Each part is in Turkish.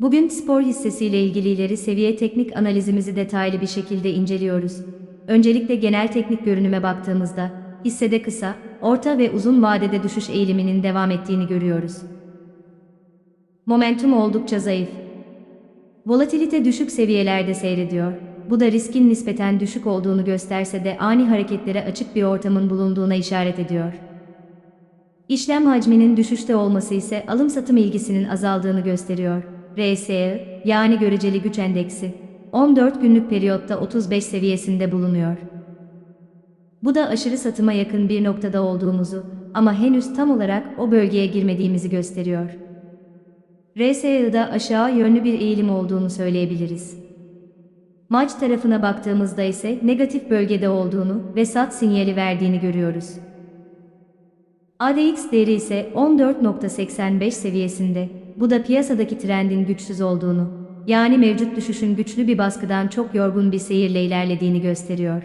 Bugün spor hissesiyle ilgili ileri seviye teknik analizimizi detaylı bir şekilde inceliyoruz. Öncelikle genel teknik görünüme baktığımızda, hissede kısa, orta ve uzun vadede düşüş eğiliminin devam ettiğini görüyoruz. Momentum oldukça zayıf. Volatilite düşük seviyelerde seyrediyor. Bu da riskin nispeten düşük olduğunu gösterse de ani hareketlere açık bir ortamın bulunduğuna işaret ediyor. İşlem hacminin düşüşte olması ise alım-satım ilgisinin azaldığını gösteriyor. RSI, yani göreceli güç endeksi, 14 günlük periyotta 35 seviyesinde bulunuyor. Bu da aşırı satıma yakın bir noktada olduğumuzu ama henüz tam olarak o bölgeye girmediğimizi gösteriyor. RSI'da aşağı yönlü bir eğilim olduğunu söyleyebiliriz. Maç tarafına baktığımızda ise negatif bölgede olduğunu ve sat sinyali verdiğini görüyoruz. ADX değeri ise 14.85 seviyesinde. Bu da piyasadaki trendin güçsüz olduğunu, yani mevcut düşüşün güçlü bir baskıdan çok yorgun bir seyirle ilerlediğini gösteriyor.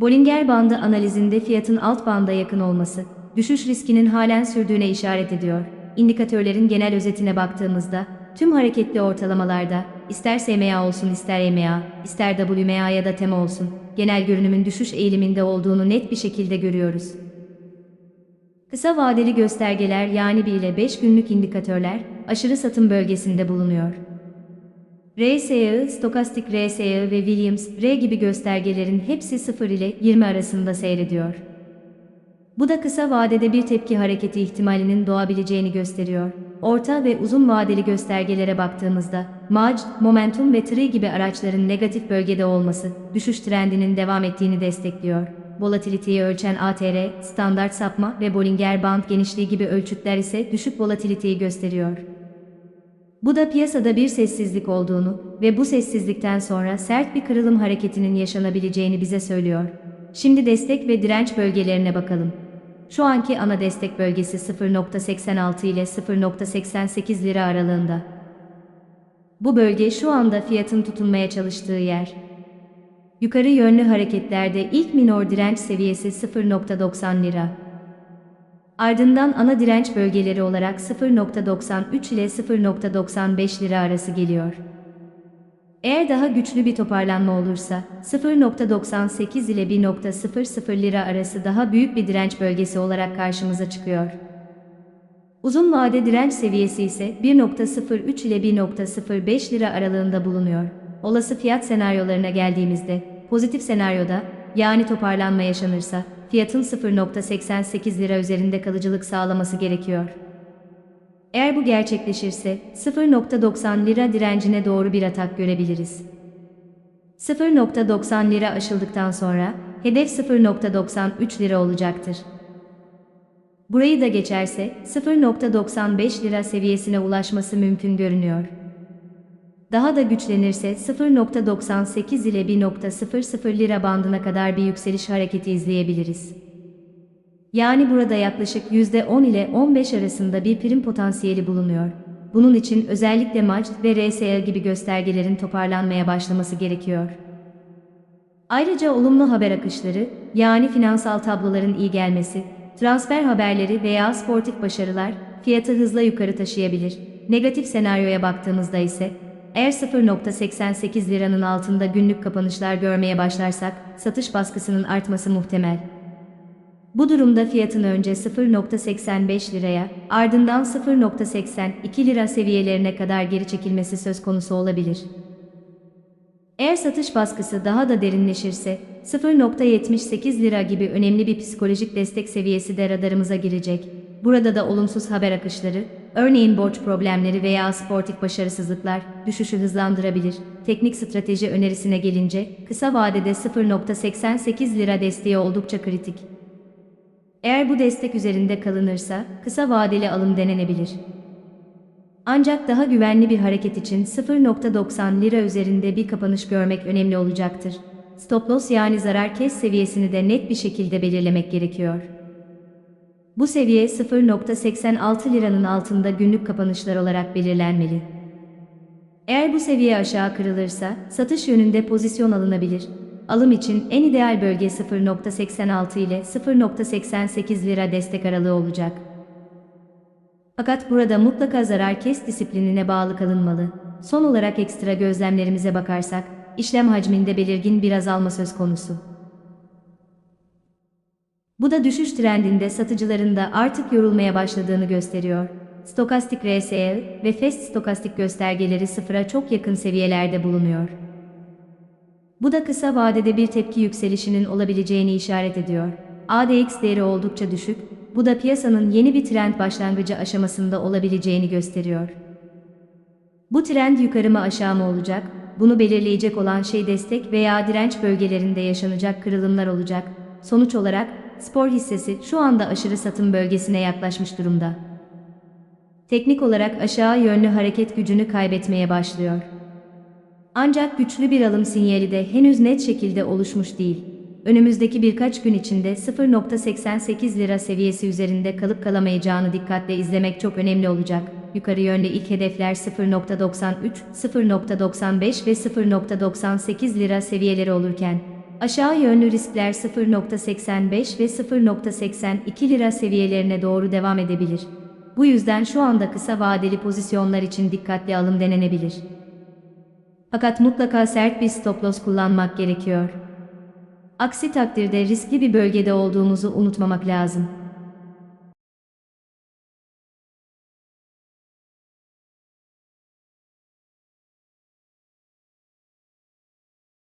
Bollinger bandı analizinde fiyatın alt banda yakın olması, düşüş riskinin halen sürdüğüne işaret ediyor. İndikatörlerin genel özetine baktığımızda, tüm hareketli ortalamalarda, ister SMA olsun ister EMA, ister WMA ya da TEMA olsun, genel görünümün düşüş eğiliminde olduğunu net bir şekilde görüyoruz. Kısa vadeli göstergeler yani 1 ile 5 günlük indikatörler aşırı satım bölgesinde bulunuyor. RSI, stokastik RSI ve Williams R gibi göstergelerin hepsi 0 ile 20 arasında seyrediyor. Bu da kısa vadede bir tepki hareketi ihtimalinin doğabileceğini gösteriyor. Orta ve uzun vadeli göstergelere baktığımızda, MAC, Momentum ve TRI gibi araçların negatif bölgede olması, düşüş trendinin devam ettiğini destekliyor. Volatiliteyi ölçen ATR, standart sapma ve Bollinger Band genişliği gibi ölçütler ise düşük volatiliteyi gösteriyor. Bu da piyasada bir sessizlik olduğunu ve bu sessizlikten sonra sert bir kırılım hareketinin yaşanabileceğini bize söylüyor. Şimdi destek ve direnç bölgelerine bakalım. Şu anki ana destek bölgesi 0.86 ile 0.88 lira aralığında. Bu bölge şu anda fiyatın tutunmaya çalıştığı yer. Yukarı yönlü hareketlerde ilk minor direnç seviyesi 0.90 lira. Ardından ana direnç bölgeleri olarak 0.93 ile 0.95 lira arası geliyor. Eğer daha güçlü bir toparlanma olursa 0.98 ile 1.00 lira arası daha büyük bir direnç bölgesi olarak karşımıza çıkıyor. Uzun vade direnç seviyesi ise 1.03 ile 1.05 lira aralığında bulunuyor. Olası fiyat senaryolarına geldiğimizde, pozitif senaryoda, yani toparlanma yaşanırsa, fiyatın 0.88 lira üzerinde kalıcılık sağlaması gerekiyor. Eğer bu gerçekleşirse, 0.90 lira direncine doğru bir atak görebiliriz. 0.90 lira aşıldıktan sonra, hedef 0.93 lira olacaktır. Burayı da geçerse, 0.95 lira seviyesine ulaşması mümkün görünüyor. Daha da güçlenirse 0.98 ile 1.00 lira bandına kadar bir yükseliş hareketi izleyebiliriz. Yani burada yaklaşık %10 ile 15 arasında bir prim potansiyeli bulunuyor. Bunun için özellikle MAC ve RSI gibi göstergelerin toparlanmaya başlaması gerekiyor. Ayrıca olumlu haber akışları, yani finansal tabloların iyi gelmesi, transfer haberleri veya sportif başarılar fiyatı hızla yukarı taşıyabilir. Negatif senaryoya baktığımızda ise eğer 0.88 liranın altında günlük kapanışlar görmeye başlarsak, satış baskısının artması muhtemel. Bu durumda fiyatın önce 0.85 liraya, ardından 0.82 lira seviyelerine kadar geri çekilmesi söz konusu olabilir. Eğer satış baskısı daha da derinleşirse, 0.78 lira gibi önemli bir psikolojik destek seviyesi de radarımıza girecek. Burada da olumsuz haber akışları, örneğin borç problemleri veya sportif başarısızlıklar, düşüşü hızlandırabilir. Teknik strateji önerisine gelince, kısa vadede 0.88 lira desteği oldukça kritik. Eğer bu destek üzerinde kalınırsa, kısa vadeli alım denenebilir. Ancak daha güvenli bir hareket için 0.90 lira üzerinde bir kapanış görmek önemli olacaktır. Stop loss yani zarar kes seviyesini de net bir şekilde belirlemek gerekiyor. Bu seviye 0.86 liranın altında günlük kapanışlar olarak belirlenmeli. Eğer bu seviye aşağı kırılırsa satış yönünde pozisyon alınabilir. Alım için en ideal bölge 0.86 ile 0.88 lira destek aralığı olacak. Fakat burada mutlaka zarar kes disiplinine bağlı kalınmalı. Son olarak ekstra gözlemlerimize bakarsak, işlem hacminde belirgin bir azalma söz konusu. Bu da düşüş trendinde satıcıların da artık yorulmaya başladığını gösteriyor. Stokastik RSI ve Fast stokastik göstergeleri sıfıra çok yakın seviyelerde bulunuyor. Bu da kısa vadede bir tepki yükselişinin olabileceğini işaret ediyor. ADX değeri oldukça düşük, bu da piyasanın yeni bir trend başlangıcı aşamasında olabileceğini gösteriyor. Bu trend yukarı mı aşağı mı olacak? Bunu belirleyecek olan şey destek veya direnç bölgelerinde yaşanacak kırılımlar olacak. Sonuç olarak spor hissesi şu anda aşırı satım bölgesine yaklaşmış durumda. Teknik olarak aşağı yönlü hareket gücünü kaybetmeye başlıyor. Ancak güçlü bir alım sinyali de henüz net şekilde oluşmuş değil. Önümüzdeki birkaç gün içinde 0.88 lira seviyesi üzerinde kalıp kalamayacağını dikkatle izlemek çok önemli olacak. Yukarı yönlü ilk hedefler 0.93, 0.95 ve 0.98 lira seviyeleri olurken, aşağı yönlü riskler 0.85 ve 0.82 lira seviyelerine doğru devam edebilir. Bu yüzden şu anda kısa vadeli pozisyonlar için dikkatli alım denenebilir. Fakat mutlaka sert bir stop loss kullanmak gerekiyor. Aksi takdirde riskli bir bölgede olduğumuzu unutmamak lazım.